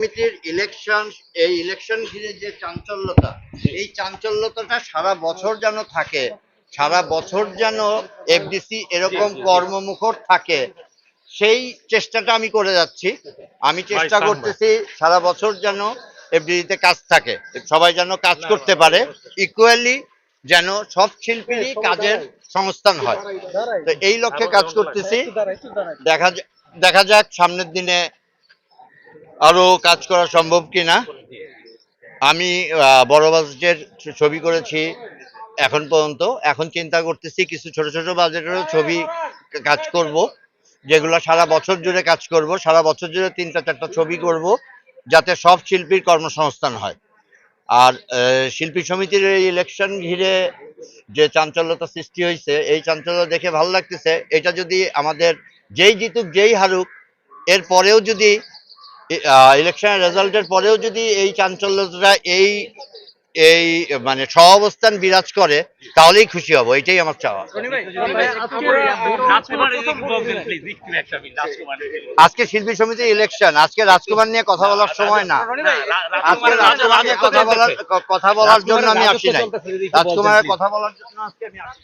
সমিতির ইলেকশন এই ইলেকশন ঘিরে যে চাঞ্চল্যতা এই চাঞ্চল্যতাটা সারা বছর যেন থাকে সারা বছর যেন এফডিসি এরকম কর্মমুখর থাকে সেই চেষ্টাটা আমি করে যাচ্ছি। আমি চেষ্টা করতেছি সারা বছর যেন এফডিসিতে কাজ থাকে সবাই যেন কাজ করতে পারে ইকুয়ালি যেন সব শিল্পীরই কাজের সংস্থান হয়। তো এই লক্ষ্যে কাজ করতেছি। দেখা দেখা যাক সামনের দিনে আরও কাজ করা সম্ভব কি না আমি বড় বাজেটের ছবি করেছি এখন পর্যন্ত। এখন চিন্তা করতেছি কিছু ছোট ছোট বাজেটেরও ছবি কাজ করব, যেগুলো সারা বছর জুড়ে কাজ করব, সারা বছর জুড়ে তিনটা চারটা ছবি করব, যাতে সব শিল্পীর কর্মসংস্থান হয়। আর শিল্পী সমিতির এই ইলেকশন ঘিরে যে চাঞ্চল্যতা সৃষ্টি হয়েছে এই চাঞ্চল্য দেখে ভালো লাগতেছে। এটা যদি আমাদের যেই জিতুক, যেই হারুক, এর পরেও যদি ইলেকশনের রেজাল্টের পরেও যদি এই চাঞ্চল্যতা এই এই মানে সহাবস্থান বিরাজ করে তাহলেই খুশি হব এটাই আমার চাওয়া। আজকে শিল্পী সমিতির ইলেকশন আজকে রাজকুমার নিয়ে কথা বলার সময় না। আজকে রাজকুমার নিয়ে কথা বলার কথা বলার জন্য আমি আসি নাই। রাজকুমারের কথা বলার জন্য আজকে আমি আসি।